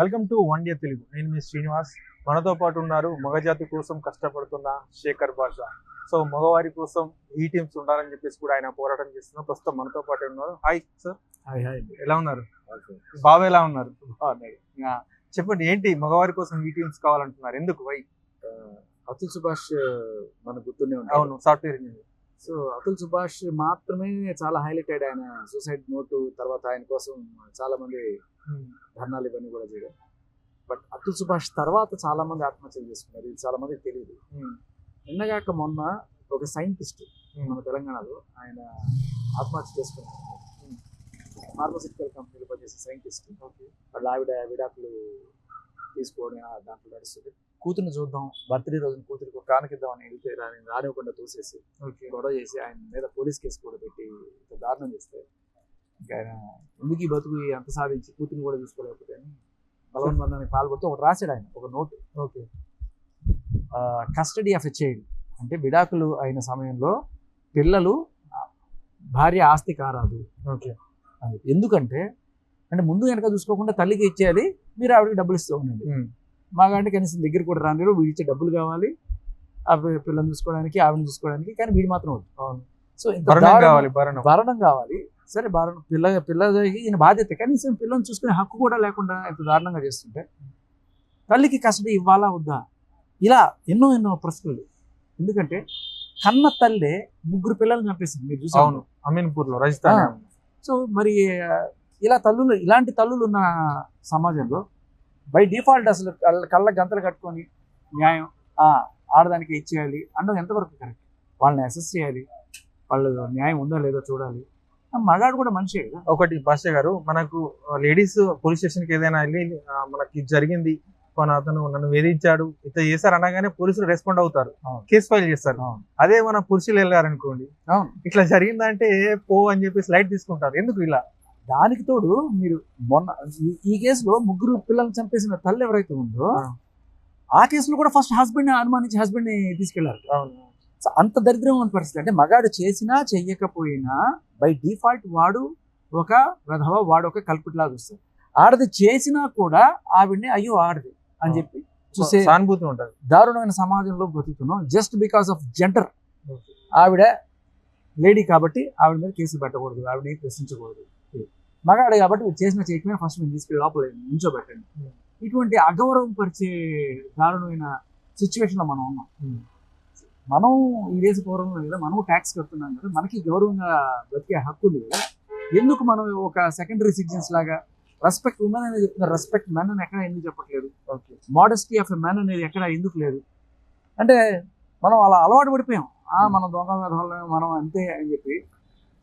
Welcome to one day Telugu. నేను మీ శ్రీనివాస్. మనతో పాటు ఉన్నారు మగజాతి కోసం కష్టపడుతున్న శేఖర్ భాష సో మగవారి కోసం ఈ టీమ్స్ ఉండాలని చెప్పేసి కూడా ఆయన పోరాటం చేస్తున్నారు. ప్రస్తుతం మనతో పాటు ఉన్నారు. హాయ్ సార్ హాయ్ హాయ్ ఎలా ఉన్నారు? బాబు ఎలా ఉన్నారు? చెప్పండి ఏంటి మగవారి కోసం ఈ టీమ్స్ కావాలంటున్నారు? ఎందుకు? వై అతుల్ సుభాష్ మనకు గుర్తుండే అవును software engineer. So Atul Subhash మాత్రమే చాలా హైలైట్ అయ్యాడు ఆయన సూసైడ్ నోటు తర్వాత ఆయన కోసం చాలా మంది ధర్నాలు ఇవన్నీ కూడా చేయడం. బట్ అతుల్ సుభాష్ తర్వాత చాలా మంది ఆత్మహత్యలు చేసుకున్నారు. ఇది చాలా మందికి తెలియదు నిన్నగాక మొన్న ఒక సైంటిస్ట్ మన తెలంగాణలో ఆయన ఆత్మహత్య చేసుకున్నారు ఫార్మసిటికల్ కంపెనీలో పనిచేసే సైంటిస్ట్. వాళ్ళ ఆవిడ విడాకులు తీసుకోవడం దాంట్లో నడుస్తుంది. కూతుర్ని చూద్దాం బర్త్డే రోజున కూతురికి ఒక కానుకిద్దామని వెళ్తే రాని రానివ్వకుండా తోసేసి ఓకే. గొడవ చేసి ఆయన మీద పోలీస్ కేసు కూడా పెట్టి దారుణం చేస్తే ఎందుకు ఈ బతుకు అంత సాధించి కూతురిని కూడా చూసుకోలేకపోతే అని బలవన్మరణానికి పాల్పడుతూ ఒకటి రాశాడు ఆయన ఒక note. Okay. Custody of a child అంటే విడాకులు అయిన సమయంలో పిల్లలు భార్య ఆస్తి కారాదు. ఓకే. అది ఎందుకంటే అంటే ముందు వెనక చూసుకోకుండా తల్లికి ఇచ్చేయాలి మీరు ఆవిడకి డబ్బులు ఇస్తూ ఉండండి. మాకంటే కనీసం దగ్గర కూడా రానిరు వీడి ఇచ్చే డబ్బులు కావాలి. ఆ పి- పిల్లని చూసుకోవడానికి ఆవిడని చూసుకోవడానికి కానీ వీడు మాత్రం అవును. సో ఇంత భరణం కావాలి భరణం కావాలి. సరే భరణం పిల్ల పిల్లకి ఈయన బాధ్యత. కనీసం పిల్లని చూసుకునే హక్కు కూడా లేకుండా ఇంత దారుణంగా చేస్తుంటే తల్లికి కస్టడీ ఇవ్వాలా వద్దా? ఇలా ఎన్నో ఎన్నో ప్రశ్నలు. ఎందుకంటే కన్న తల్లే ముగ్గురు పిల్లల్ని చంపేసింది. మీరు చూసారు అవును. అమీన్పూర్లో రాజస్థాన్ ఆ. సో మరి ఇలా తల్లులు ఇలాంటి తల్లులు ఉన్న సమాజంలో బై డిఫాల్ట్ అసలు కళ్ళ కళ్ళ గంతలు కట్టుకొని న్యాయం ఆ, ఆడదానికి ఇచ్చేయాలి అనడం ఎంతవరకు కరెక్ట్? వాళ్ళని అసెస్ చేయాలి వాళ్ళు న్యాయం ఉందో లేదో చూడాలి. మగాడు కూడా మనిషే కదా. ఒకటి భాష గారు మనకు లేడీస్ పోలీస్ స్టేషన్కి ఏదైనా వెళ్ళి మనకి జరిగింది మన అతను నన్ను వేధించాడు ఇట్లా చేశారు అనగానే పోలీసులు రెస్పాండ్ అవుతారు. కేసు ఫైల్ చేస్తారు. అదే మన పురుషులు వెళ్ళారనుకోండి ఇట్లా జరిగిందంటే పో అని చెప్పేసి లైట్ తీసుకుంటారు. ఎందుకు ఇలా? దానికి తోడు మీరు మొన్న ఈ- కేసులో ముగ్గురు పిల్లల్ని చంపేసిన తల్లి ఎవరైతే ఉందో ఆ. కేసులో కూడా ఫస్ట్ హస్బెండ్ అనుమానించి హస్బెండ్ని తీసుకెళ్ళారు అంత దరిద్రమైన పరిస్థితి. అంటే మగాడు చేసినా చెయ్యకపోయినా బై డిఫాల్ట్ వాడు ఒక విధవ వాడు ఒక కల్పిట్ లాగా వస్తాడు. ఆడది చేసినా కూడా ఆవిడ్ని అయ్యో ఆడది అని చెప్పి చూసే సానుభూతి ఉంటది దారుణమైన సమాజంలో బతుకుతున్నాం జస్ట్ బికాస్ ఆఫ్ జెండర్ ఆవిడ లేడీ కాబట్టి ఆవిడ మీద కేసులు పెట్టకూడదు. ఆవిడని ప్రశ్నించకూడదు. మగాడు కాబట్టి మీరు చేసిన చేయకపోయినా ఫస్ట్ మీరు తీసుకెళ్ళి లోపల నించోబెట్టండి. Hmm. ఇటువంటి అగౌరవం పరిచే దారుణమైన సిచ్యువేషన్లో మనం ఉన్నాం. Hmm. మనం ఈ దేశ పౌరంలో కదా మనం ట్యాక్స్ కడుతున్నాం కదా మనకి గౌరవంగా బ్రతికే హక్కు ఉంది కదా ఎందుకు మనం ఒక సెకండరీ సిటిజన్స్ లాగా రెస్పెక్ట్ ఉమెన్ అనేది చెప్తున్నారు రెస్పెక్ట్ మెన్ అని ఎక్కడ ఎందుకు చెప్పట్లేదు? Okay modesty of a man అనేది ఎక్కడ ఎందుకు లేదు? అంటే మనం అలా అలవాటు పడిపోయాం. ఆ మనం దొంగ మనం అంతే అని చెప్పి.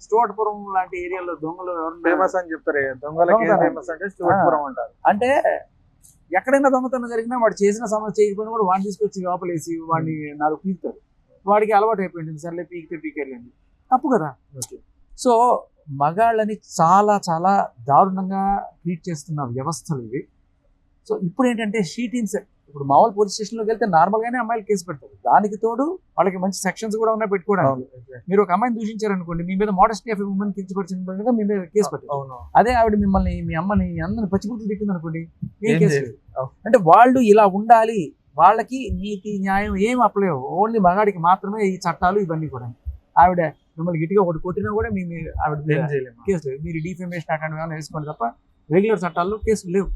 స్టోటపురం లాంటి ఏరియాలో దొంగలు ఫేమస్ అని చెప్తారు దొంగలకి. ఫేమస్ అంటే శివపురం అంటారు. అంటే ఎక్కడైనా దొంగతనం జరిగినా వాడు చేసిన సమస్య చేయకపోయినా కూడా వాడిని తీసుకొచ్చి లోపలేసి వాడిని నాలుగు పీకుతారు. వాడికి అలవాటు అయిపోయింది సర్లే పీకితే పీకెళ్ళండి తప్పు కదా. సో మగాళ్ళని చాలా చాలా దారుణంగా ట్రీట్ చేస్తున్న వ్యవస్థలు ఇవి. సో ఇప్పుడు ఏంటంటే షీ టీమ్స్ ఇప్పుడు మామూలు పోలీస్ స్టేషన్లోకి వెళ్తే నార్మల్గానే అమ్మాయిలు కేసు పెడతారు. దానికి తోడు వాళ్ళకి మంచి సెక్షన్స్ కూడా ఉన్నాయి పెట్టుకోవడానికి. మీరు ఒక అమ్మాయిని దూషించారనుకోండి మీ మీద మోడస్టీ ఆఫ్ ఉమెన్ కించపరిచిన మీ మీద కేసు పెట్టారు అదే ఆవిడ మిమ్మల్ని మీ అమ్మని అందరిని పచ్చిపుట్లు తిట్టింది అనుకోండి ఏం కేసు. అంటే వాళ్ళు ఇలా ఉండాలి వాళ్ళకి నీతి న్యాయం ఏం అప్పలేవు. ఓన్లీ మగాడికి మాత్రమే ఈ చట్టాలు ఇవన్నీ కూడా. ఆవిడ మిమ్మల్ని గట్టిగా ఒకటి కొట్టినా కూడా మీ మీ- ఆవిడ కేసు మీరు డిఫేమేషన్ ఏమైనా వేసుకోండి తప్ప రెగ్యులర్ చట్టాల్లో కేసులు లేవు.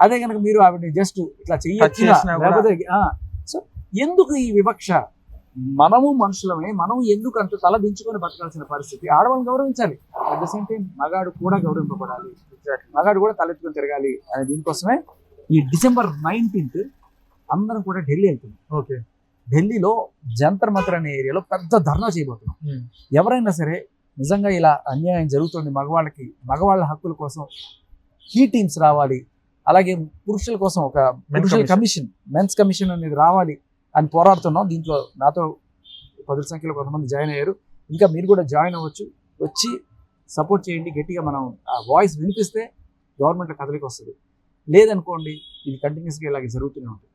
అదే కనుక మీరు ఆవిడని జస్ట్ ఇట్లా లేకపోతే సో ఎందుకు ఈ వివక్ష? మనము మనుషులమే మనం ఎందుకు అంత తల దించుకొని బతకాల్సిన పరిస్థితి? ఆడవాళ్ళని గౌరవించాలి. అట్ ద సేమ్ టైం మగాడు కూడా గౌరవింపబడాలి. మగాడు కూడా తలెత్తుకొని తిరగాలి అనే దీనికోసమే ఈ డిసెంబర్ నైన్టీన్త్ అందరం కూడా ఢిల్లీ వెళ్తున్నాం. ఓకే. ఢిల్లీలో జంతర్ మంతర్ అనే ఏరియాలో పెద్ద ధర్నా చేయబోతున్నాం. ఎవరైనా సరే నిజంగా ఇలా అన్యాయం జరుగుతుంది మగవాళ్ళకి మగవాళ్ళ హక్కుల కోసం హీ టీమ్స్ రావాలి అలాగే పురుషుల కోసం ఒక పురుషుల. కమిషన్ మెన్స్ కమిషన్ అనేది రావాలి అని పోరాడుతున్నాం. దీంట్లో నాతో పదుల సంఖ్యలో కొంతమంది జాయిన్ అయ్యారు. ఇంకా మీరు కూడా జాయిన్ అవ్వచ్చు. వచ్చి సపోర్ట్ చేయండి. గట్టిగా మనం ఆ వాయిస్ వినిపిస్తే గవర్నమెంట్ కదలికి వస్తుంది. లేదనుకోండి ఇది కంటిన్యూస్గా ఇలాగే జరుగుతూనే ఉంటుంది.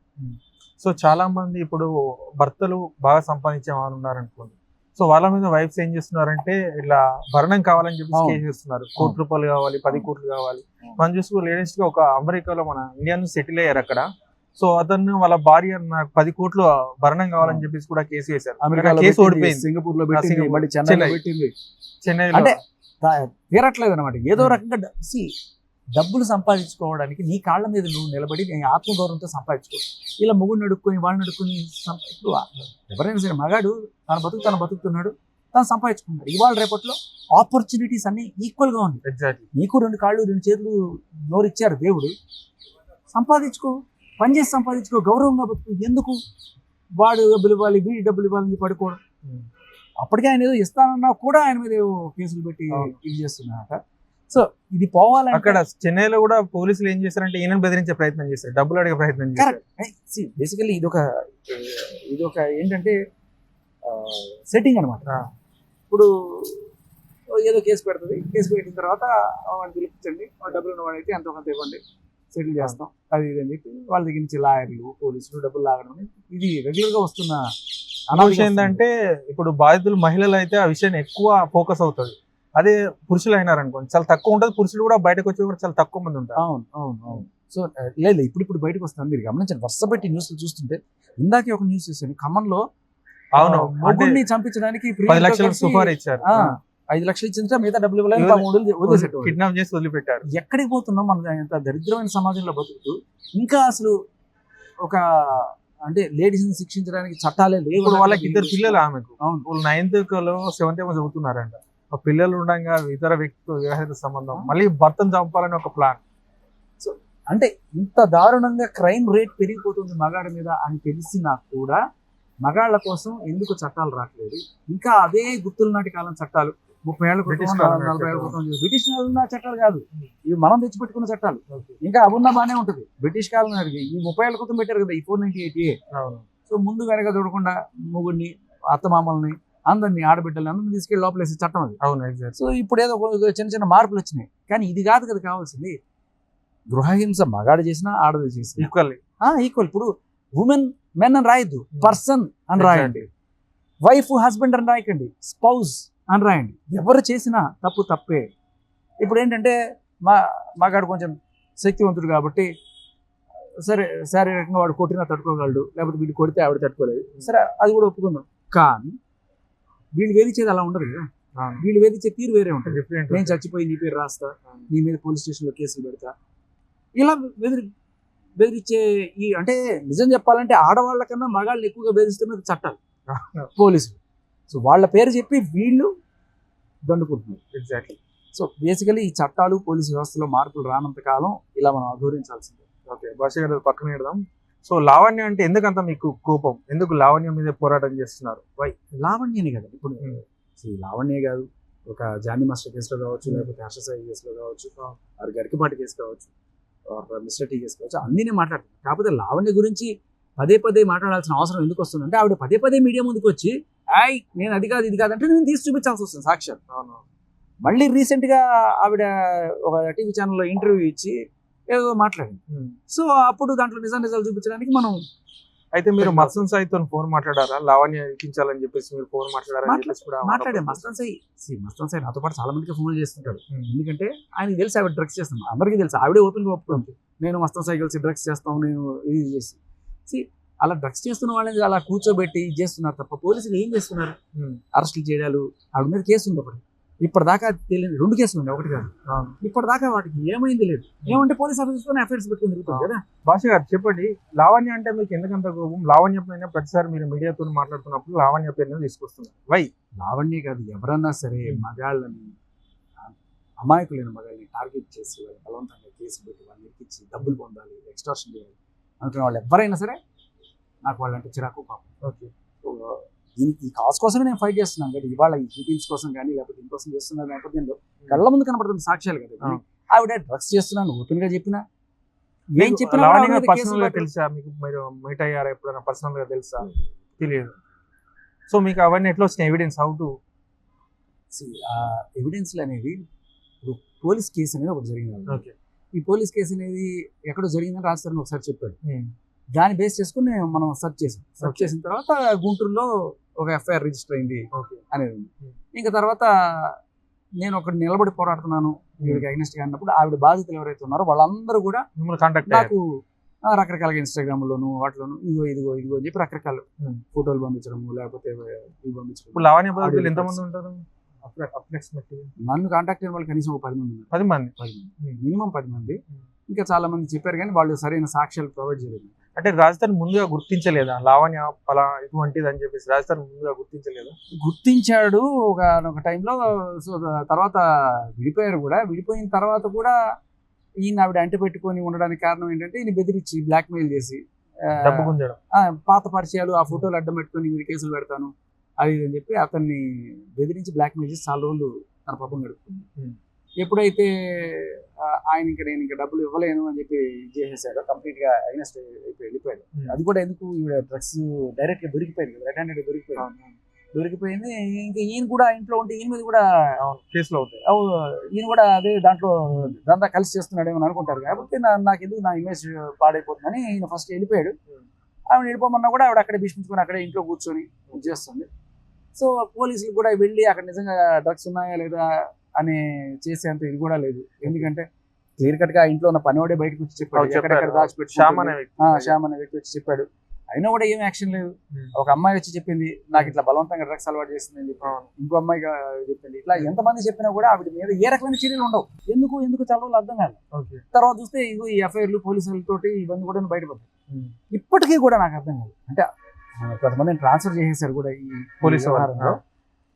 సో చాలా మంది ఇప్పుడు భర్తలు బాగా సంపాదించే వాళ్ళు ఉన్నారు అనుకోండి సో వాళ్ళ మీద వైఫ్స్ ఏం చేస్తున్నారంటే ఇలా భరణం కావాలని చెప్పి. కేసు చేస్తున్నారు. కోటి రూపాయలు కావాలి పది కోట్లు కావాలి. మనం చూసుకో లేటెస్ట్గా ఒక అమెరికాలో మన ఇండియన్ సెటిల్ అయ్యారు అక్కడ. సో అతను వాళ్ళ భార్య నాకు పది కోట్లు భరణం కావాలని. చెప్పేసి కూడా కేసు వేశారు. కేసు ఓడిపోయింది. సింగపూర్. లో చెన్నై. దా- తీరట్లేదు అనమాట ఏదో. రకంగా డబ్బులు సంపాదించుకోవడానికి నీ కాళ్ళ మీద నువ్వు నిలబడి నీ ఆత్మగౌరవంతో సంపాదించుకో. ఇలా మొగుడు నడుక్కొని వాళ్ళు నడుక్కొని ఇప్పుడు ఎవరైనా సరే మగాడు తన బతుకు తను బతుకుతున్నాడు తను సంపాదించుకున్నాడు ఇవాళ రేపట్లో ఆపర్చునిటీస్ అన్ని ఈక్వల్గా ఉంది ఎగ్జాక్ట్లీ నీకు రెండు కాళ్ళు రెండు చేతులు నోరు ఇచ్చారు దేవుడు. సంపాదించుకో పని చేసి సంపాదించుకో గౌరవంగా బతుకు. ఎందుకు? వాడు డబ్బులు ఇవ్వాలి వీడి డబ్బులు ఇవ్వాలని పడుకోవడం. అప్పటికే ఆయన ఏదో ఇస్తానన్నా కూడా ఆయన మీద కేసులు పెట్టి. ఇది చేస్తున్నారట. సో ఇది పోవాలంటే అక్కడ చెన్నైలో కూడా పోలీసులు ఏం చేశారంటే ఈయన బెదిరించే ప్రయత్నం చేశారు. డబ్బులు అడిగే ప్రయత్నం చేశారు. బేసికల్లీ ఇది ఒక ఇది ఒక ఏంటంటే సెట్టింగ్ అనమాట. ఇప్పుడు ఏదో కేసు పెడుతుంది. కేసు పెట్టిన తర్వాత వాడిని పిలిపించండి. వాడు డబ్బులు ఉన్న వాడైతే ఎంతో కొంత ఇవ్వండి. సెటిల్ చేస్తాం. అది ఇది అని చెప్పి వాళ్ళ దగ్గర నుంచి లాయర్లు పోలీసులు డబ్బులు లాగడం ఇది రెగ్యులర్గా వస్తున్న అన్న విషయం ఏంటంటే ఇప్పుడు బాధితులు మహిళలు అయితే ఆ విషయాన్ని ఎక్కువ ఫోకస్ అవుతుంది అదే పురుషులు అయినారు అనుకోండి చాలా తక్కువ ఉంటుంది. పురుషులు కూడా బయటకు వచ్చి కూడా చాలా తక్కువ మంది ఉంటారు. అవును అవును అవును. సో లేదు ఇప్పుడు ఇప్పుడు బయటకు వస్తాను. మీరు గమనించండి. వరుస పెట్టి న్యూస్లు చూస్తుంటే ఇందాకే ఒక న్యూస్ చూసాను ఖమ్మంలో అవును. మొగుడిని చంపించడానికి పది కలిసి, సుఫార్ ఇచ్చారు. ఐదు లక్షలు ఇచ్చింటే మిగతా డబ్బులు ఇవ్వలేదు పాపం వదిలి- వదిలేసేటోళ్ళు. కిడ్నాప్ చేసి వదిలిపెట్టారు. ఎక్కడికి పోతున్నాం మన? ఎంత దరిద్రమైన సమాజంలో బతుకుతూ ఇంకా అసలు ఒక అంటే లేడీస్ని శిక్షించడానికి చట్టాలే లేవు వాళ్ళకి ఇద్దరు పిల్లలు ఆమెకు. అవును. వాళ్ళు నైన్త్లో సెవెంత్ ఏమో చదువుతున్నారంట. పిల్లలు ఉండగా ఇతర వ్యక్తితో వివాహిత సంబంధం మళ్ళీ భర్తను చంపాలని ఒక ప్లాన్ అంటే ఇంత దారుణంగా క్రైమ్ రేట్ పెరిగిపోతుంది మగాడి మీద అని తెలిసినా కూడా మగాళ్ళ కోసం ఎందుకు చట్టాలు రావట్లేదు ఇంకా అదే గుర్తుల నాటి కాలం చట్టాలు. ముప్పై ఏళ్ళ క్రితం బ్రిటిష్ కాలం నలభై ఏళ్ళ చట్టాలు. క్రితం బ్రిటిష్ కాలం ఉన్న చట్టాలు కాదు. ఇవి మనం తెచ్చిపెట్టుకున్న చట్టాలు. ఇంకా అబున్న బాగానే ఉంటుంది. బ్రిటిష్ కాలం నాటికి ఈ ముప్పై ఏళ్ళ క్రితం పెట్టారు కదా ఈ ఫోర్ నైన్టీ ఎయిటీ సో ముందు వెనక చూడకుండా మొగుడిని అత్తమామల్ని అందరినీ ఆడబిడ్డల్ని అందరిని తీసుకెళ్ళి లోపలేసే చట్టం అది. అవును ఎగ్జాక్ట్ సో ఇప్పుడు ఏదో చిన్న చిన్న మార్పులు వచ్చినాయి. కానీ ఇది కాదు కదా కావాల్సింది. గృహహింస మగాడు చేసినా ఆడది చేసినా. ఈక్వల్లీ ఈక్వల్ ఇప్పుడు ఉమెన్ మెన్ అని రాయద్దు. పర్సన్ అని రాయండి. వైఫ్ హస్బెండ్ అని రాయకండి. స్పౌస్ అని రాయండి. ఎవరు చేసినా తప్పు తప్పే. ఇప్పుడు ఏంటంటే మా మగాడు కొంచెం శక్తివంతుడు కాబట్టి సరే శారీరకంగా వాడు కొట్టినా తట్టుకోగలడు. లేకపోతే వీడు కొడితే ఆవిడ తట్టుకోలేదు. సరే అది కూడా ఒప్పుకుందాం. కానీ వీళ్ళు వేధించేది అలా ఉండదు కదా. వీళ్ళు వేధించే తీరు వేరే ఉంటుంది. నేను చచ్చిపోయి నీ పేరు రాస్తా నీ మీద పోలీస్ స్టేషన్లో కేసులు పెడతా. ఇలా బెదిరి బెదిరించే ఈ అంటే నిజం చెప్పాలంటే ఆడవాళ్ళ కన్నా మగాళ్ళని ఎక్కువగా బెదిరిస్తున్నది చట్టాలు. పోలీసులు. సో వాళ్ళ పేరు చెప్పి వీళ్ళు దండుకుంటున్నారు. ఎగ్జాక్ట్లీ సో బేసికలీ ఈ చట్టాలు పోలీసు వ్యవస్థలో మార్పులు రానంత కాలం ఇలా మనం అఘోరించాల్సిందే ఓకే భాష గారు పక్కన పెడదాం. సో లావణ్య అంటే ఎందుకంత మీకు కోపం? ఎందుకు లావణ్య మీద పోరాటం చేస్తున్నారు? వై లావణ్యని కదా. ఇప్పుడు Hmm. లావణ్య కాదు ఒక జానీ మాస్టర్ కేసులో కావచ్చు Hmm. లేకపోతే హర్షసాయి కేసులో కావచ్చు ఆరు గరికపాటి కేసు కావచ్చు మిస్టర్ టీ కేసు కావచ్చు అన్నీ నేను మాట్లాడుతున్నాను కాకపోతే లావణ్య గురించి పదే పదే మాట్లాడాల్సిన అవసరం ఎందుకు వస్తుందంటే ఆవిడ పదే పదే మీడియా ముందుకు వచ్చి ఐ నేను అది కాదు ఇది కాదు అంటే నేను తీసి చూపించాల్సి వస్తుంది సాక్ష్యం అవును. మళ్ళీ recent గా ఆవిడ ఒక టీవీ ఛానల్లో ఇంటర్వ్యూ ఇచ్చి ఏదో మాట్లాడింది. సో అప్పుడు దాంట్లో నిజా నిజాలు చూపించడానికి మనం అయితే మీరు Right. మత్సం సాయితో ఫోన్ మాట్లాడారా? లావణ్య ఎక్కించాలని చెప్పేసి మీరు ఫోన్ మాట్లాడారని మాట్లా- చెప్పేసి కూడా మాట్లాడే మస్తాన్ సాయి మస్తాన్ సాయి నాతో పాటు చాలా మందికి ఫోన్ చేస్తుంటాడు. ఎందుకంటే ఆయనకి తెలుసు ఆవిడ డ్రగ్స్ చేస్తాం అందరికీ తెలుసు. ఆవిడే ఓపెన్ ఒప్పుకుంది. నేను మస్తాన్ సాయి కలిసి డ్రగ్స్ చేస్తాం నేను ఇది చేసి. See, అలా డ్రగ్స్ చేస్తున్న వాళ్ళని అలా కూర్చోబెట్టి చేస్తున్నారు తప్ప పోలీసులు ఏం చేస్తున్నారు. అరెస్టులు చేయడాలు ఆవిడ మీద కేసు ఉంది ఒకటి. ఇప్పటిదాకా తెలియదు. రెండు కేసులు ఉన్నాయి. ఒకటి కాదు. ఇప్పటిదాకా వాటికి ఏమైంది లేదు. ఏమంటే పోలీస్ ఆఫీసర్తో ఎఫ్ఐఆర్స్ పెట్టుకుని తిరుగుతుంది కదా. భాష గారు చెప్పండి. లావణ్య అంటే మీకు ఎందుకంత కోపం? లావణ్య పైన ప్రతిసారి మీరు మీడియాతో మాట్లాడుతున్నప్పుడు లావణ్య పేరుని తీసుకొస్తున్నారు. వై లావణ్య కాదు ఎవరన్నా సరే. మగాళ్ళని అమాయకులైన మగాళ్ళని టార్గెట్ చేసి వాళ్ళని బలవంతంగా కేసు పెట్టి వాళ్ళని ఎక్కించి డబ్బులు పొందాలి ఎక్స్టార్షన్ చేయాలి అనుకునే వాళ్ళు ఎవరైనా సరే నాకు వాళ్ళంటే చిరాకు పాపం ఓకే దీనికి ఈ కాజ్ కోసమే నేను ఫైట్ చేస్తున్నాను కదా. ఇవాళ ఈ హీటింగ్స్ కోసం కానీ లేకపోతే దీనికోసం చేస్తున్న నేపథ్యంలో కళ్ళ ముందు కనపడుతుంది సాక్ష్యాలు కదా. ఆవిడ డ్రగ్స్ చేస్తున్నాను ఓపెన్గా చెప్పినా. ఏం చెప్పినా పర్సనల్గా. తెలుసా? మీకు మీరు మీట్ అయ్యారా ఎప్పుడైనా? పర్సనల్గా తెలుసా? తెలియదు. సో మీకు అవన్నీ ఎట్లా వచ్చినాయి ఎవిడెన్స్ హౌ టు ఎవిడెన్స్లు అనేవి ఇప్పుడు పోలీస్ కేసు అనేది ఒకటి జరిగింది ఓకే. ఈ పోలీస్ కేసు అనేది ఎక్కడో జరిగిందని రాస్తారని ఒకసారి చెప్పాడు. దాన్ని బేస్ చేసుకుని మనం సెర్చ్ చేసాం. సెర్చ్. చేసిన తర్వాత గుంటూరులో ఒక ఎఫ్ఐఆర్ రిజిస్టర్ అయింది ఓకే. అనేది. ఇంకా తర్వాత నేను ఒకటి నిలబడి పోరాడుతున్నాను వీడికి అగ్నెస్ట్గా అన్నప్పుడు ఆవిడ బాధితులు ఎవరైతే ఉన్నారో వాళ్ళందరూ కూడా మిమ్మల్ని కాంటాక్ట్ అయ్యారు. నాకు రకరకాలుగా ఇన్స్టాగ్రామ్ లోను వాటిలోను ఇదిగో ఇదిగో ఇదిగో అని చెప్పి రకరకాల. ఫోటోలు పంపించడము లేకపోతే ఇవి పంపించడం ఎంతమంది ఉంటారు? నన్ను కాంటాక్ట్ అయిన వాళ్ళు కనీసం ఒక పది మంది పది మంది. మినిమం పది మంది. ఇంకా చాలా మంది చెప్పారు కానీ వాళ్ళు సరైన సాక్ష్యాలు ప్రొవైడ్ చేయలేదు. అంటే రాజధాని ముందుగా గుర్తించలేదా? లావణ్య పలా ఇటువంటిది అని చెప్పేసి రాజధాని ముందుగా గుర్తించలేదా? గుర్తించాడు ఒక ఒక టైంలో సో తర్వాత విడిపోయారు కూడా. విడిపోయిన తర్వాత కూడా ఈయన ఆవిడ అంటి పెట్టుకొని ఉండడానికి కారణం ఏంటంటే ఈయన బెదిరించి బ్లాక్మెయిల్ చేసి పాత పరిచయాలు ఆ ఫోటోలు అడ్డం పెట్టుకొని మీరు కేసులు పెడతాను అది అని చెప్పి అతన్ని బెదిరించి బ్లాక్మెయిల్ చేసి చాలా రోజులు తన పాపం గడుపుతుంది. ఎప్పుడైతే ఆ, ఆయన ఇంకా నేను ఇంకా డబ్బులు ఇవ్వలేను అని చెప్పి చేసేసాడు కంప్లీట్గా అగ్నెస్ట్ అయిపోయి వెళ్ళిపోయాడు. అది కూడా ఎందుకు ఈవిడ డ్రగ్స్ డైరెక్ట్గా దొరికిపోయింది రెడ్ హ్యాండెడ్ దొరికిపోయింది. దొరికిపోయింది ఇంకా ఈయన కూడా ఇంట్లో ఉంటే ఈయన మీద కూడా కేసులో అవు ఈయన కూడా అదే దాంట్లో దందా కలిసి చేస్తున్నాడేమో అని అనుకుంటారు. కాబట్టి నాకు ఎందుకు నా ఇమేజ్ పాడైపోతుందని ఈయన ఫస్ట్ వెళ్ళిపోయాడు. ఆవిడ వెళ్ళిపోమన్నా కూడా ఆవిడ అక్కడే భీష్మించుకొని అక్కడే ఇంట్లో కూర్చొని చేస్తుంది. సో పోలీసులు కూడా వెళ్ళి అక్కడ నిజంగా డ్రగ్స్ ఉన్నాయా లేదా అని చేసేంత ఇది కూడా లేదు. ఎందుకంటే క్లియర్ కట్గా ఇంట్లో ఉన్న పనివాడే బయటకు వచ్చి చెప్పాడు. ఎక్కడెక్కడ. దాచిపెట్టి శ్యామ్ అనే వ్యక్తి. అనే వచ్చి చెప్పాడు. అయినా కూడా ఏం యాక్షన్ లేదు. ఒక అమ్మాయి వచ్చి చెప్పింది నాకు ఇట్లా బలవంతంగా డ్రగ్స్ అలవాటు చేసిందని చెప్పి. అవును. ఇంకో అమ్మాయి చెప్పింది. ఇట్లా ఎంతమంది చెప్పినా కూడా ఆవిడ మీద ఏ రకమైన చర్యలు ఉండవు. ఎందుకు ఎందుకు చదవాలి అర్థం కాదు. తర్వాత చూస్తే ఇగో ఈ ఎఫ్ఐఆర్లు పోలీసులతోటి ఇవన్నీ కూడా బయటపడతాయి. ఇప్పటికీ కూడా నాకు అర్థం కాదు. అంటే ఆ, కొంతమందిని ట్రాన్స్ఫర్ చేసేసారు కూడా ఈ పోలీసు. వ్యవహారంలో.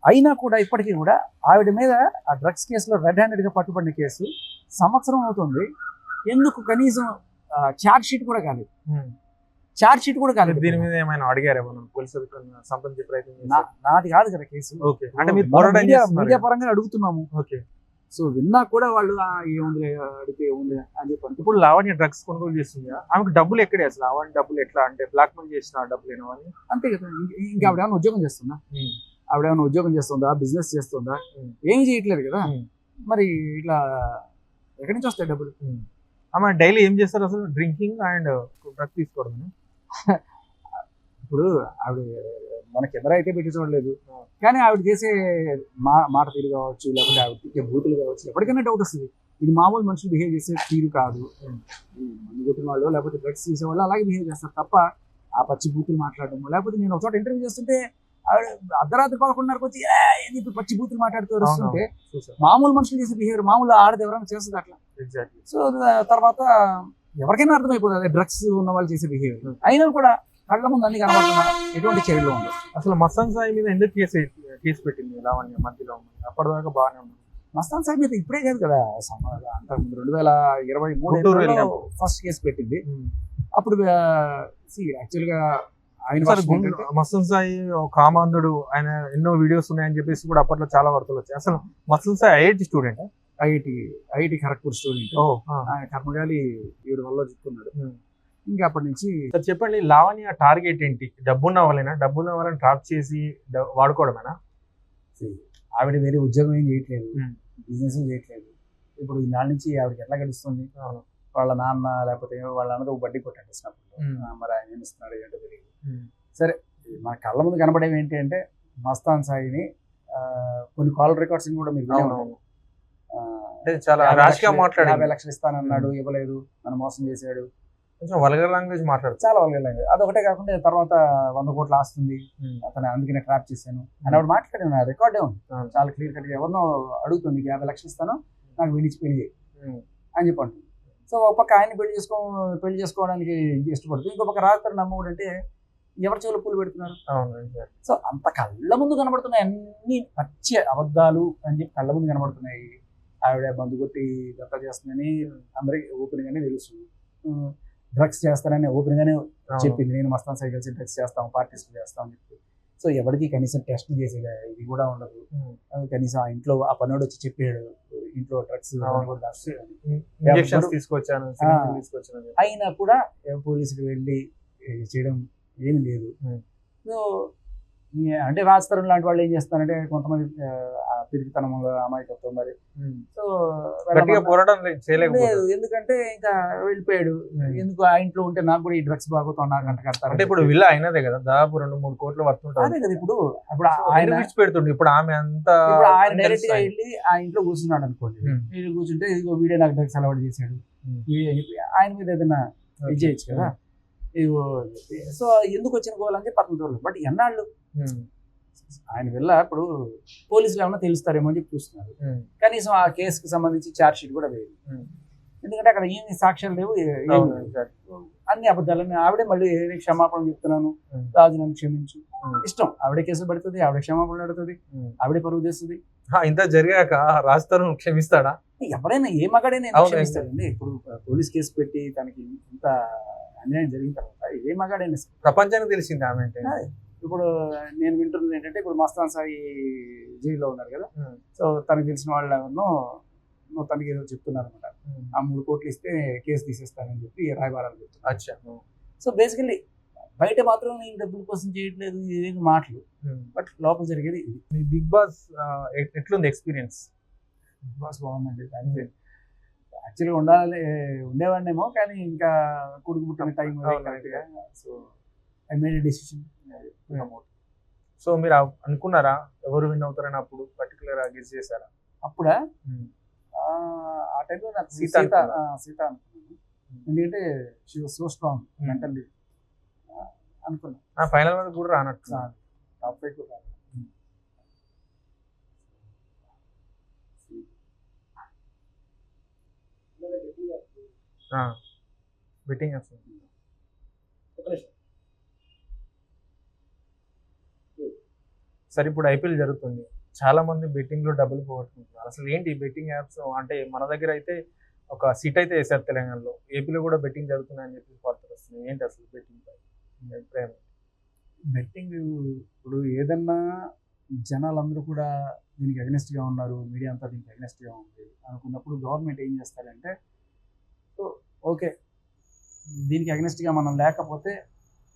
అయినా కూడా ఇప్పటికీ కూడా ఆవిడ మీద ఆ డ్రగ్స్ కేసులో రెడ్ హ్యాండెడ్గా పట్టుబడిన కేసు సంవత్సరం అవుతుంది. ఎందుకు కనీసం చార్జ్ షీట్ కూడా కాలేదు. చార్జ్ షీట్ కూడా కాలేదు. దీని మీద ఏమైనా అడిగారేమో పోలీసులు సంబంధించే ప్రయత్నం నాది కాదు కదా కేసు. ఓకే. అంటే మీరు మీడియా. పరంగా అడుగుతున్నాము. ఓకే. సో విన్నా కూడా వాళ్ళు "ఆ, ఏముంది అడిగితే ఏముంది అని చెప్పి అంటారు. ఇప్పుడు లావణ్య డ్రగ్స్ కొనుగోలు చేస్తుంది ఆమెకు డబ్బులు ఎక్కడే అసలు? లావణ్య డబ్బులు ఎట్లా? అంటే బ్లాక్ మెయిల్ చేసిన డబ్బులు ఏమని అంతే కదా. ఇంక- ఆవిడ ఉద్యోగం చేస్తుందా? ఆవిడ ఏమైనా ఉద్యోగం చేస్తుందా? బిజినెస్ చేస్తుందా. ఏం చేయట్లేదు కదా. మరి ఇట్లా ఎక్కడి నుంచి వస్తాయి డబ్బులు? ఆమె డైలీ ఏం చేస్తారు అసలు? డ్రింకింగ్ అండ్ డ్రగ్ తీసుకోవడం ఇప్పుడు ఆవిడ మన కెమెరా అయితే పెట్టి చూడలేదు కానీ ఆవిడ చేసే మా మాట తీరు కావచ్చు లేకపోతే ఆవిడ తిట్టే బూతులు కావచ్చు ఎప్పటికైనా డౌట్ వస్తుంది. ఇది మామూలు మనుషులు బిహేవ్ చేసే తీరు కాదు. మందు కొట్టిన వాళ్ళు లేకపోతే డ్రగ్స్ చేసే వాళ్ళు అలాగే బిహేవ్ చేస్తారు తప్ప ఆ పచ్చి బూతులు మాట్లాడడం లేకపోతే నేను ఒక చోట ఇంటర్వ్యూ చేస్తుంటే ఆవిడ అర్ధరాత్రి పదకొండున్నరకు వచ్చి "ఏ, ఏంది ఇప్పుడు పచ్చి బూతులు మాట్లాడుతూ వస్తుంటే మామూలు మనుషులు చేసే బిహేవియర్ మామూలు ఆడది ఎవరైనా చేస్తుంది అట్లా. సో తర్వాత ఎవరికైనా అర్థమైపోతుంది అదే డ్రగ్స్ ఉన్న వాళ్ళు చేసే బిహేవియర్ అయినా కూడా కళ్ళ ముందు అన్ని కనబడుతున్నా ఎటువంటి చర్యలు ఉండవు. అసలు మస్తాన్ సాయి మీద ఎందుకు కేసు కేసు పెట్టింది లావణ్య మధ్యలో? అప్పటిదాకా బాగానే ఉంది. మస్తాన్ సాహిబ్ మీద ఇప్పుడే కాదు కదా అంతకుముందు రెండు వేల ఇరవై మూడు. ఫస్ట్ కేసు పెట్టింది. అప్పుడు యాక్చువల్గా ఆయన మస్తాన్ సాయి కామాంధుడు ఆయన ఎన్నో వీడియోస్ ఉన్నాయని చెప్పేసి కూడా అప్పట్లో చాలా వార్తలు వచ్చాయి. అసలు Mastan Sai IIT student IIT IIT Kharagpur student ఆయన కర్మగాలి ఈవిడ వల్ల చెప్తున్నాడు. ఇంకా అప్పటి నుంచి చెప్పండి లావణ్య టార్గెట్ ఏంటి? డబ్బున్న వాళ్ళైనా? డబ్బున్న వాళ్ళని ట్రాప్ చేసి వాడుకోవడమేనా? ఆవిడ వేరే ఉద్యోగం ఏం చేయట్లేదు. బిజినెస్ చేయట్లేదు. ఇప్పుడు ఈ నాళ్ళ నుంచి ఆవిడకి ఎట్లా గడుస్తుంది. వాళ్ళ నాన్న లేకపోతే వాళ్ళ నాన్నతో బడ్డీ Hmm. మరి ఆయన ఏమి ఇస్తున్నాడు ఏంటో తెలియదు. సరే మన కళ్ళ ముందు కనబడేవి ఏంటి అంటే మస్తాన్ సాయిని కొన్ని కాల్ రికార్డ్స్ కూడా మీరు చాలా యాభై రాష్గా లక్షలు- యాభై లక్షలు ఇస్తానన్నాడు ఇవ్వలేదు నన్ను మోసం చేశాడు. కొంచెం వల్గర్ లాంగ్వేజ్ మాట్లాడుతుంది చాలా వాళ్ళు అదొకటే కాకుండా తర్వాత వంద కోట్లు ఆస్తుంది అతను అందుకనే ట్రాప్ చేశాను అని ఆవిడ మాట్లాడిన రికార్డే ఉంది. చాలా క్లియర్ కట్ ఎవరినో అడుగుతుంది "నీకు యాభై లక్షలు ఇస్తాను నాకు విడిచి చేయి" అని చెప్పి సో ఒక పక్క ఆయన పెళ్ళి చేసుకో పెళ్ళి చేసుకోవడానికి ఇష్టపడుతుంది ఇంకో పక్క రాత్రి నమ్మవుడు అంటే ఎవరి చెవులు పూలు పెడుతున్నారు. సో అంత కళ్ళ ముందు కనబడుతున్నాయి అన్ని పచ్చి అబద్ధాలు అని చెప్పి కళ్ళ ముందు కనబడుతున్నాయి. ఆవిడ మందు కొట్టి గత చేస్తుందని అందరికి ఓపెన్ గానే తెలుస్తుంది డ్రగ్స్ చేస్తానని ఓపెన్ గానే అవును. చెప్పింది. నేను మస్తాన్ సైకిల్ కలిసి డ్రగ్స్ చేస్తాం పార్టీస్ చేస్తాం అని చెప్పి. సో ఎవరికి కనీసం టెస్ట్ చేసే ఇది కూడా ఉండదు. కనీసం ఆ ఇంట్లో ఆ పనోడు వచ్చి చెప్పాడు. ఇంట్లో డ్రగ్స్ తీసుకొచ్చాను. అయినా కూడా పోలీసుకి వెళ్ళి చేయడం ఏమి లేదు. సో అంటే రాజ్ తరుణ్ లాంటి వాళ్ళు ఏం చేస్తారంటే కొంతమంది ఆ, పిరికితనంలో అమాయకత్వం మరి. సో పోరాటం లేదు ఎందుకంటే ఇంకా వెళ్ళిపోయాడు. ఎందుకు ఆ ఇంట్లో ఉంటే నాకు కూడా ఈ డ్రగ్స్ బాగుతాం నాకు అంట కడతారు అంటే ఇప్పుడు విల్ల అయినదే కదా దాదాపు రెండు మూడు కోట్లు వర్తుంటారు అదే కదా ఇప్పుడు ఇప్పుడు ఆయన ఆయన విడిచిపెడుతుండే ఇప్పుడు ఆమె అంత ఆయన డైరెక్ట్గా వెళ్ళి ఆ ఇంట్లో కూర్చున్నాడు అనుకోండి. వీళ్ళు కూర్చుంటే ఇదిగో వీడే నాకు డ్రగ్స్ అలవాటు చేశాడు. ఆయన మీద ఏదైనా ఇది చేయొచ్చు కదా. సో ఎందుకు వచ్చిన గోల్ అని చెప్పి పక్కన బట్ ఎన్నాళ్ళు? ఆయన వెళ్ళ ఇప్పుడు పోలీసులు ఏమన్నా తెలుస్తారేమో అని చెప్పి చూస్తున్నారు ఉమ్, కనీసం ఆ కేసుకి సంబంధించి ఛార్జ్ షీట్ కూడా వేయదు ఉమ్. ఎందుకంటే అక్కడ ఏమి సాక్ష్యాలు లేవు. అన్ని అబద్ధాలని ఆవిడే మళ్ళీ క్షమాపణ చెప్తున్నాను. రాజు నన్ను క్షమించు. ఇష్టం ఆవిడే కేసు పెడుతుంది ఆవిడే క్షమాపణ పెడుతుంది. ఆవిడే పరువు తెస్తుంది ఆ, ఇంత జరిగాక రాజుతారు క్షమిస్తాడా ఎవరైనా ఏ మగాడైనా క్షమిస్తాడండి ఇప్పుడు పోలీస్ కేసు పెట్టి తనకి ఇంత అన్యాయం జరిగిన తర్వాత ఏ మగాడైనా. ప్రపంచానికి తెలిసింది ఆమె అంటే. ఇప్పుడు నేను వింటున్నది ఏంటంటే ఇప్పుడు మస్తాన్ సాయి జైల్లో ఉన్నారు కదా. సో తనకు తెలిసిన వాళ్ళు ఎవరినో నువ్వు తనకి ఏదో చెప్తున్నారు అనమాట. ఆ మూడు కోట్లు ఇస్తే కేసు తీసేస్తానని చెప్పి రాయబారాలు చెప్తున్నారు. అచ్చా. సో బేసికల్లీ బయట మాత్రం నేను డబ్బుల కోసం చేయట్లేదు ఇదేమి మాటలు. బట్ లోపల జరిగేది ఇది. మీ బిగ్ బాస్ ఎ- ఎట్లుంది ఎక్స్పీరియన్స్? బిగ్ బాస్ బాగుందండి అంతే యాక్చువల్గా ఉండాలి ఉండేవాడినేమో కానీ ఇంకా కొడుకు పుట్టిన టైం. కరెక్ట్గా so I made decision so మీరు అనుకున్నారా? ఎవరు విన్ అవుతారని అప్పుడు పర్టికులర్గా గెస్ చేశారా? అప్పుడా? ఉమ్, ఆ, టైంలో నాకు సీత సీత అనుకున్నాను. ఎందుకంటే she was so strong Hmm. Mentally అనుకున్నాను ఫైనల్ వరకు కూడా రానట్టు. టాప్ ఫైవ్ కూడా రాలేదు. బెట్టింగ్ వస్తుంది సరే ఇప్పుడు ఐపీఎల్ జరుగుతుంది. చాలా మంది బెట్టింగ్లో డబ్బులు పోగొట్టుకుంటున్నారు. అసలు ఏంటి బెట్టింగ్ యాప్స్? అంటే మన దగ్గర అయితే ఒక సిట్ అయితే వేశారు తెలంగాణలో. ఏపీలో కూడా బెట్టింగ్ జరుగుతున్నాయని చెప్పి వార్తలు వస్తున్నాయి. ఏంటి అసలు బెట్టింగ్ అభిప్రాయం? బెట్టింగ్ ఇప్పుడు ఏదన్నా జనాలందరూ కూడా దీనికి against ఉన్నారు. మీడియా అంతా దీనికి against ఉంది అనుకున్నప్పుడు గవర్నమెంట్ ఏం చేస్తారంటే సో ఓకే. దీనికి against మనం లేకపోతే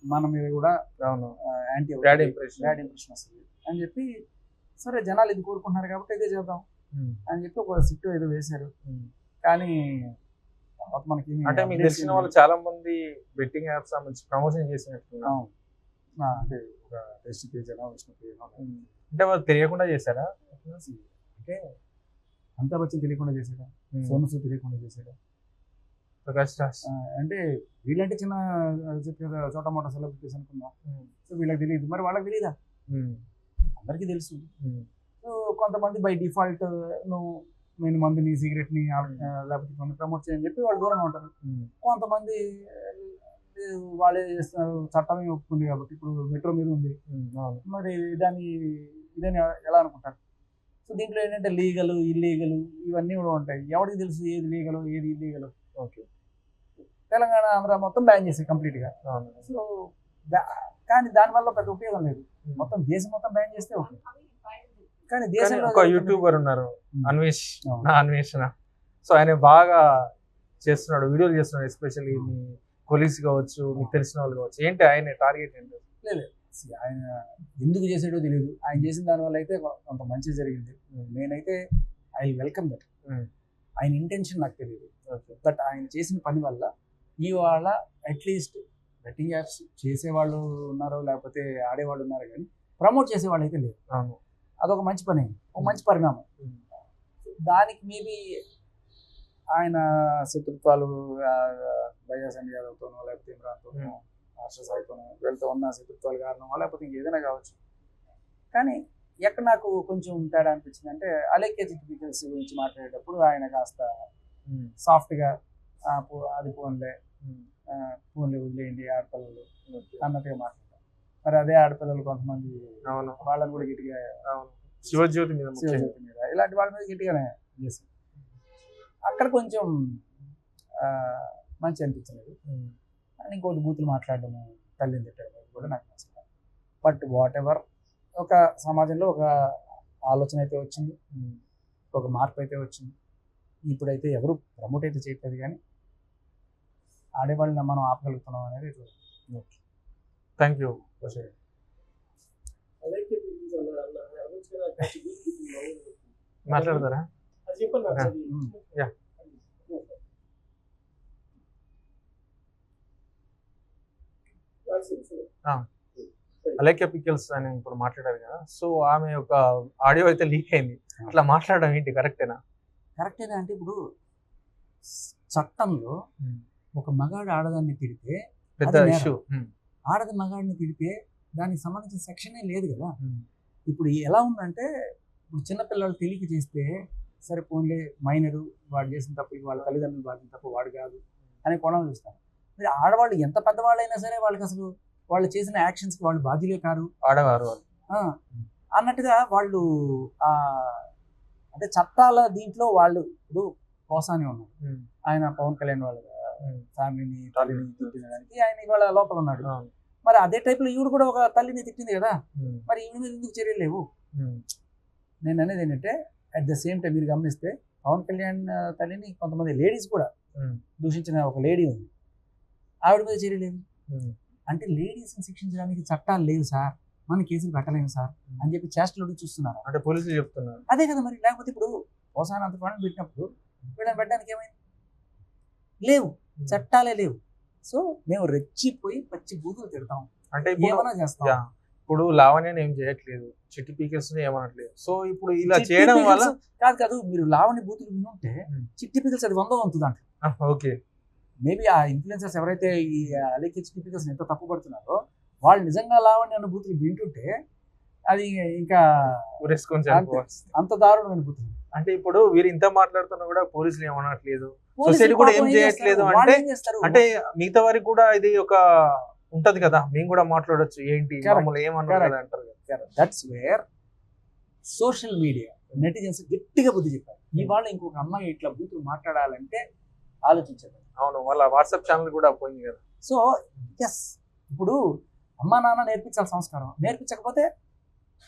మన మీద కూడా అవును. Anti bad impression bad impression వస్తుంది. అని చెప్పి సరే జనాలు ఇది కోరుకుంటున్నారు కాబట్టి ఇదే చేద్దాం అని చెప్పి ఒక సిట్టు ఏదో వేశారు. కానీ మనకి అంటే మీకు తెలిసిన వాళ్ళు చాలా మంది బెట్టింగ్ యాప్స్ సంబంధించి ప్రమోషన్ చేసినట్టున్నారు. అంటే ఒక టెస్ట్ పేజ్ అనో విష్ణు పేజ్ అనో ఉమ్. అంటే వాళ్ళు తెలియకుండా చేశారా? అంటే అమితాబ్ బచ్చన్ తెలియకుండా చేశాడా. సోను సూద్ తెలియకుండా చేశాడా ప్రకాష్ రాజ్ అంటే వీళ్ళంటే చిన్న చెప్పి చోట మోట సెలబ్రిటీస్ అనుకున్నాం సో వీళ్ళకి తెలియదు మరి వాళ్ళకి తెలియదా. అందరికీ తెలుసు. సో కొంతమంది బై డిఫాల్ట్ నువ్వు నేను మందుని సిగరెట్ని లేకపోతే కొన్ని ప్రమోట్ చేయని చెప్పి వాళ్ళు దూరంగా ఉంటారు. కొంతమంది వాళ్ళే చేస్తున్నారు. చట్టమే ఒప్పుకుంది కాబట్టి ఇప్పుడు మెట్రో మీద ఉంది. మరి దాన్ని ఇదని ఎలా అనుకుంటారు? సో దీంట్లో ఏంటంటే లీగల్ ఇల్లీగల్ ఇవన్నీ కూడా ఉంటాయి. ఎవరికి తెలుసు ఏది లీగల్ ఏది ఇల్లీగల్? ఓకే. తెలంగాణ ఆంధ్ర మొత్తం బ్యాన్ చేసాయి కంప్లీట్గా సో కానీ దానివల్ల పెద్ద ఉపయోగం లేదు. మొత్తం దేశం మొత్తం బ్యాన్ చేస్తే ఓకే. కానీ దేశంలో ఒక యూట్యూబర్ ఉన్నారు ఉమ్. అన్వేష్. నా అన్వేషణ. సో ఆయన బాగా చేస్తున్నాడు వీడియోలు చేస్తున్నాడు ఎస్పెషల్లీ మీ కొలీగ్స్ కావచ్చు మీకు తెలిసిన వాళ్ళు కావచ్చు. ఏంటి ఆయన టార్గెట్ ఏంటి? See, ఆయన ఎందుకు చేసాడో తెలియదు ఆయన చేసిన దానివల్ల అయితే కొంత మంచి జరిగింది. నేనైతే ఐ వెల్కమ్ దట్. ఆయన ఇంటెన్షన్ నాకు తెలియదు బట్ ఆయన చేసిన పని వల్ల ఇవాళ అట్లీస్ట్ బెట్టింగ్ యాప్స్ చేసేవాళ్ళు ఉన్నారో లేకపోతే ఆడేవాళ్ళు ఉన్నారు కానీ ప్రమోట్ చేసేవాళ్ళు అయితే లేరు అదొక మంచి పని ఒక మంచి పరిణామం. దానికి మేబీ ఆయన శత్రుత్వాలు ఆ, వైఎస్ ఎన్ యాదవ్తోనో లేకపోతే ఇమ్రాన్తోనో హర్ష సాయితోనో వీళ్ళతో ఉన్న శత్రుత్వాలు కారణమో లేకపోతే ఇంకేదైనా కావచ్చు. కానీ ఎక్కడ నాకు కొంచెం తేడా అనిపించింది అంటే అలేఖ్య సర్టిఫికెట్స్ గురించి మాట్లాడేటప్పుడు ఆయన కాస్త. సాఫ్ట్గా అది పోన్లే పోన్లే వదిలేయండి ఆడపిల్లలు. అన్నట్టుగా మాట్లాడతారు. మరి అదే ఆడపిల్లలు కొంతమంది అవును. వాళ్ళని కూడా గట్టిగా అవును. శివజ్యోతి మీద శివజ్యోతి మీద. ఇలాంటి వాళ్ళ మీద గట్టిగానే చేశారు. అక్కడ కొంచెం మంచి అనిపించలేదు. అండ్ ఇంకోటి బూతులు మాట్లాడడము తల్లిని తిట్టడం కూడా నాకు నచ్చలేదు. బట్ వాట్ ఎవర్ ఒక సమాజంలో ఒక ఆలోచన అయితే వచ్చింది. ఒక మార్పు అయితే వచ్చింది. ఇప్పుడైతే ఎవరు ప్రమోట్ అయితే చేయట్లేదు కానీ ఆడేవాళ్ళని మనం ఆపగలుగుతున్నాం అనేది థ్యాంక్ యూ. మాట్లాడతారా? తెలుసు. అలేఖ్య పికిల్స్ అని ఇప్పుడు మాట్లాడారు కదా. సో ఆమె ఒక ఆడియో అయితే లీక్ అయింది. అట్లా మాట్లాడడం ఏంటి? కరెక్టేనా కరెక్టేనా అంటే ఇప్పుడు చట్టంలో ఒక మగాడు ఆడదాన్ని తిడితే పెద్ద. ఇష్యూ ఆడది మగాడిని తిడితే దానికి సంబంధించిన సెక్షనే లేదు కదా. ఇప్పుడు ఎలా ఉందంటే ఇప్పుడు చిన్నపిల్లలు తెలియక చేస్తే సరే పోన్లే మైనరు వాడు చేసిన తప్పు వాళ్ళ తల్లిదండ్రులు వాడిన తప్పు వాడు కాదు అనే కోణం చూస్తారు. మరి ఆడవాళ్ళు ఎంత పెద్దవాళ్ళైనా సరే వాళ్ళకి అసలు వాళ్ళు చేసిన యాక్షన్స్కి వాళ్ళు బాధ్యులే కారు. ఆడవారు అన్నట్టుగా వాళ్ళు ఆ అంటే చట్టాల దీంట్లో వాళ్ళు ఇప్పుడు కోసాని ఉన్నారు. ఆయన పవన్ కళ్యాణ్ వాళ్ళ. ఫ్యామిలీని తల్లిని ఆయన ఇవాళ లోపల ఉన్నాడు. మరి అదే టైప్లో ఈవిడ కూడా ఒక తల్లిని తిట్టింది కదా. మరి ఈవిడ మీద ఎందుకు చర్యలు లేవు. నేను అనేది ఏంటంటే అట్ ద సేమ్ టైం మీరు గమనిస్తే పవన్ కళ్యాణ్ తల్లిని కొంతమంది లేడీస్ కూడా. దూషించిన ఒక లేడీ ఉంది. ఆవిడ మీద చర్యలు లేవు. అంటే లేడీస్ని శిక్షించడానికి చట్టాలు లేవు సార్. మన కేసులు పెట్టలేము సార్ అని చెప్పి చేష్టలు చూస్తున్నారు. అంటే పోలీసులు చెప్తున్నారు. అదే కదా మరి. లేకపోతే ఇప్పుడు పోసాన అంత ప్రాణం పెట్టినప్పుడు వీళ్ళని పెట్టడానికి ఏమైంది? లేవు. చట్టాలే లేవు. సో మేము రెచ్చిపోయి పచ్చి బూతులు తిడతాం. అంటే ఏమైనా చేస్తాం. ఇప్పుడు లావణ్యని ఏం చేయట్లేదు. చిట్టి పీకెల్స్ ఏమనట్లేదు. సో ఇప్పుడు ఇలా చేయడం వల్ల కాదు కాదు మీరు లావణి బూతులు వినుంటే Hmm. చిట్టి పికల్స్ అది వందో వంతు దాంట్లో ఓకే మేబీ ఆ ఇన్ఫ్లుయెన్సర్స్ ఎవరైతే ఈ అలెక్కి చిట్టి పికల్స్ ఎంత తప్పు పడుతున్నారో వాళ్ళు నిజంగా లావణ్య అన్న బూతులు వింటుంటే అది ఇంకా అంత దారుణమైన బూతులు. అంటే ఇప్పుడు వీరు ఇంత మాట్లాడుతున్నా కూడా పోలీసులు ఏమనట్లేదు? Society కూడా ఏం చేయట్లేదు అంటే-? అంటే మిగతా వారికి కూడా ఇది ఒక ఉంటది కదా మేము కూడా మాట్లాడొచ్చు ఏంటి ఏమన్నారు అంటారు that's where social media netizens గట్టిగా బుద్ధి చెప్పారు. ఇవాళ ఇంకొక అమ్మాయి ఇట్లా బూతులు మాట్లాడాలంటే ఆలోచించారు అవును వాళ్ళ వాట్సాప్ ఛానల్ కూడా పోయింది కదా. సో ఎస్ ఇప్పుడు అమ్మా నాన్న నేర్పించాలి సంస్కారం. నేర్పించకపోతే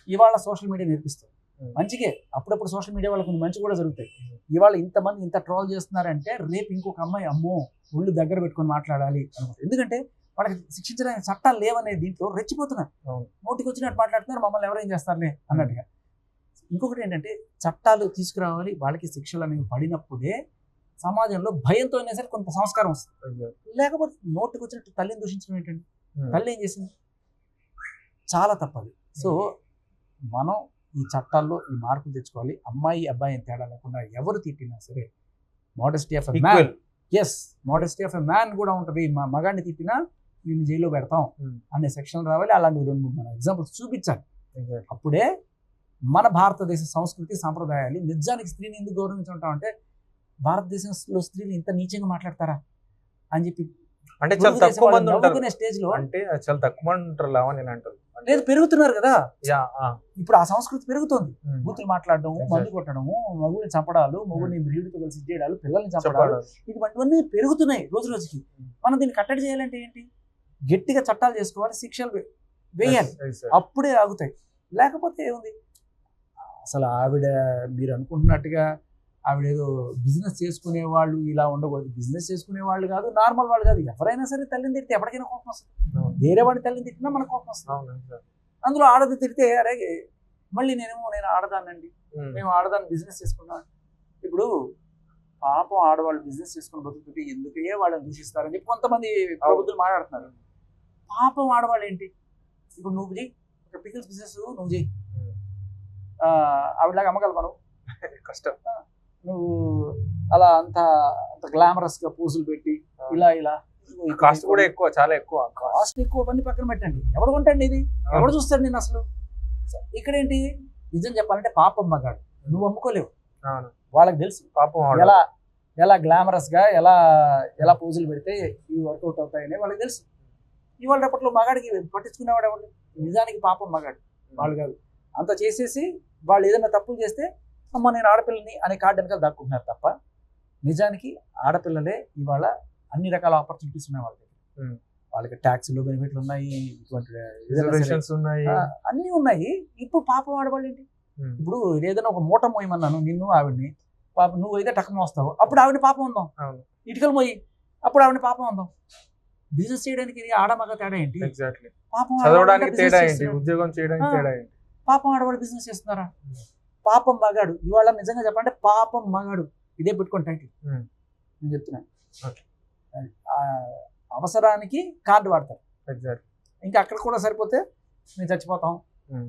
ఇవాళ సోషల్ మీడియా నేర్పిస్తుంది. Hmm. మంచిగే అప్పుడప్పుడు సోషల్ మీడియా వాళ్ళకి కొన్ని మంచి కూడా జరుగుతాయి. ఇవాళ ఇంతమంది ఇంత ట్రోల్ చేస్తున్నారంటే రేపు ఇంకొక అమ్మాయి అమ్మో ఒళ్ళు దగ్గర పెట్టుకొని మాట్లాడాలి ఎందుకంటే వాళ్ళకి శిక్షించడానికి చట్టాలు లేవనే దీంట్లో రెచ్చిపోతున్నారు. నోటికి వచ్చినట్టు మాట్లాడుతున్నారు మమ్మల్ని ఎవరేం చేస్తారులే అన్నట్టుగా. ఇంకొకటి ఏంటంటే చట్టాలు తీసుకురావాలి వాళ్ళకి శిక్షలు అనేవి పడినప్పుడే సమాజంలో భయంతో అయినా సరే కొంత సంస్కారం వస్తుంది. లేకపోతే నోటికి వచ్చినట్టు తల్లిని దూషించడం ఏంటండి. తల్లి ఏం చేసింది? చాలా తప్పది సో మనం ఈ చట్టాల్లో ఈ మార్పులు తెచ్చుకోవాలి. అమ్మాయి అబ్బాయి అని తేడా లేకుండా ఎవరు తిట్టినా సరే modesty of man yes modesty of a man కూడా ఉంటుంది. మా మగాడిని తిట్టినా నేను జైల్లో పెడతాం Hmm. అనే సెక్షన్ రావాలి. అలాంటి రెండు మూడు మన ఎగ్జాంపుల్స్ చూపించాలి. అప్పుడే మన భారతదేశ సంస్కృతి సాంప్రదాయాలు నిజానికి స్త్రీని ఎందుకు గౌరవించుంటాం అంటే భారతదేశంలో స్త్రీలు ఇంత నీచంగా మాట్లాడతారా అని చెప్పి అంటే చాలా తక్కువ మంది ఉంటారు. స్టేజ్లో అంటే చాలా తక్కువ మంది ఉంటారు లావని నేను అంటారు. అంటే లేదు పెరుగుతున్నారు కదా. ఇప్పుడు ఆ సంస్కృతి పెరుగుతోంది. బూతులు మాట్లాడడం. మందు కొట్టడము మగుడిని చంపడాలు మగుడిని బ్రీడ్తో కలిసి చేయడాలు పిల్లల్ని చంపడాలు ఇటువంటివన్నీ పెరుగుతున్నాయి రోజు రోజుకి మనం దీన్ని కట్టడి చేయాలంటే ఏంటి? గట్టిగా చట్టాలు చేసుకోవాలి శిక్షలు వేయాలి. అప్పుడే ఆగుతాయి. లేకపోతే ఏముంది? అసలు ఆవిడ మీరు అనుకుంటున్నట్టుగా ఆవిడ ఏదో బిజినెస్ చేసుకునే వాళ్ళు ఇలా ఉండకూడదు. బిజినెస్ చేసుకునే వాళ్ళు కాదు నార్మల్ వాళ్ళు కాదు. ఎవరైనా సరే తల్లిని తిడితే ఎప్పటికైనా కోపం వస్తుంది. వేరే వాడి తల్లిని తిట్టినా మనకు కోపం వస్తుంది. అందులో ఆడది తిడితే అరే మళ్ళీ నేనేమో నేను ఆడదానండి. మేము ఆడదాన్ని బిజినెస్ చేసుకున్నాం. ఇప్పుడు పాపం ఆడవాళ్ళు బిజినెస్ చేసుకుని బతుకుతుంటే ఎందుకయ్యే వాళ్ళని దూషిస్తారని చెప్పి కొంతమంది ప్రభుత్వం మాట్లాడుతున్నారు. పాపం ఆడవాళ్ళు ఏంటి? ఇప్పుడు నువ్వు చెయ్యి. ఒక పికిల్స్ బిజినెస్ నువ్వు చెయ్యి. ఆవిడలాగా నువ్వు? కష్టం. నువ్వు అలా అంత అంత గ్లామరస్గా పూజలు పెట్టి ఇలా ఇలా. కాస్ట్ కూడా ఎక్కువ చాలా ఎక్కువ. కాస్ట్ ఎక్కువ పని పక్కన పెట్టండి. ఎవడు కొంటండి ఇది? ఎవడు చూస్తాడు నేను అసలు? సో ఇక్కడ ఏంటి నిజం చెప్పాలంటే పాపం మగాడు. నువ్వు అమ్ముకోలేవు. వాళ్ళకి తెలుసు. పాపం. ఎలా ఎలా గ్లామరస్గా ఎలా ఎలా పూజలు పెడితే ఇవి వర్కౌట్ అవుతాయని వాళ్ళకి తెలుసు. ఇవాళ రేపట్లో మగాడికి పట్టించుకునేవాడు ఎవడు? నిజానికి పాపం మగాడు. వాళ్ళు కాదు. అంత చేసేసి వాళ్ళు ఏదైనా తప్పులు చేస్తే అమ్మ నేను ఆడపిల్లని అనే కార్డు వెనకాల దాక్కుంటున్నారు తప్ప నిజానికి ఆడపిల్లలే ఇవాళ అన్ని రకాల ఆపర్చునిటీస్ ఉన్నాయి వాళ్ళకి Hmm. వాళ్ళకి ట్యాక్సీలో బెనిఫిట్లు ఉన్నాయి ఇటువంటి రిజర్వేషన్స్ ఉన్నాయి. అన్నీ ఉన్నాయి. ఇప్పుడు పాపం ఆడవాళ్ళు ఏంటి. ఇప్పుడు ఏదైనా ఒక మూట మోయమన్నాను నిన్ను ఆవిడ్ని. పాప నువ్వు అయితే టక్కన మోస్తావు అప్పుడు ఆవిడ పాపం ఉందాం. ఇటుకలు మోయి. అప్పుడు ఆవిడ పాపం ఉందాం బిజినెస్ చేయడానికి ఇది ఆడ మగ తేడా ఏంటి? ఎగ్జాక్ట్లీ పాపం చదవడానికి తేడా ఏంటి. ఉద్యోగం చేయడానికి. తేడా ఏంటి? పాపం ఆడవాళ్ళు బిజినెస్ చేస్తున్నారా? పాపం మగాడు. ఇవాళ నిజంగా చెప్పంటే పాపం మగాడు. ఇదే పెట్టుకోండి టైటిల్ Hmm. నేను చెప్తున్నాను అవసరానికి కార్డు వాడతారు. ఇంకా అక్కడ కూడా సరిపోతే మేము చచ్చిపోతాం.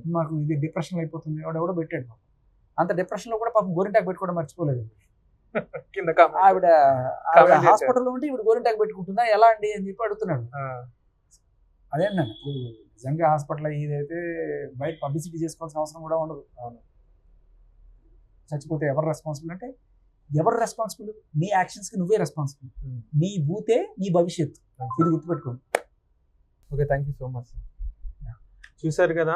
మాకు ఇది డిప్రెషన్ అయిపోతుంది. ఎవడో పెట్టాడు పాపం. అంత డిప్రెషన్లో కూడా పాపం గోరింటాకు పెట్టుకోవడం మర్చిపోలేదు. ఆవిడ ఆవిడ. హాస్పిటల్లో ఉంటే ఇప్పుడు గోరింటాకు పెట్టుకుంటుందా? ఎలా అండి అని చెప్పి అడుగుతున్నాడు. అదేండి ఇప్పుడు నిజంగా హాస్పిటల్ ఇదైతే బయట పబ్లిసిటీ చేసుకోవాల్సిన అవసరం కూడా ఉండదు. అవును. చచ్చిపోతే ఎవరు రెస్పాన్సిబుల్ అంటే ఎవరు రెస్పాన్సిబుల్ నీ యాక్షన్స్కి నువ్వే రెస్పాన్సిబుల్. నీ భూతే నీ భవిష్యత్తు. ఇది గుర్తుపెట్టుకోండి. Okay thank you so much చూశారు కదా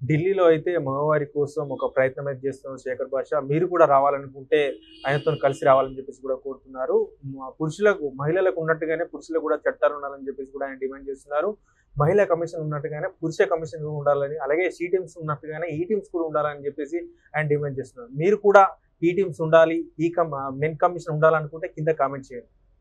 ఢిల్లీలో అయితే మగవారి కోసం ఒక ప్రయత్నం అయితే చేస్తున్నారు శేఖర్ భాష మీరు కూడా రావాలనుకుంటే ఆయనతో కలిసి రావాలని చెప్పేసి కూడా కోరుతున్నారు. పురుషులకు మహిళలకు ఉన్నట్టుగానే పురుషులకు కూడా చట్టాలు ఉండాలని చెప్పేసి కూడా ఆయన డిమాండ్ చేస్తున్నారు. మహిళా కమిషన్ ఉన్నట్టుగానే పురుష కమిషన్ కూడా ఉండాలని అలాగే సిటీమ్స్ ఉన్నట్టుగానే ఈ టీమ్స్ కూడా ఉండాలని చెప్పేసి ఆయన డిమాండ్ చేస్తున్నారు. మీరు కూడా ఈ టీమ్స్ ఉండాలి ఈ కమ్ మెన్ కమిషన్ ఉండాలనుకుంటే కింద కామెంట్ చేయండి.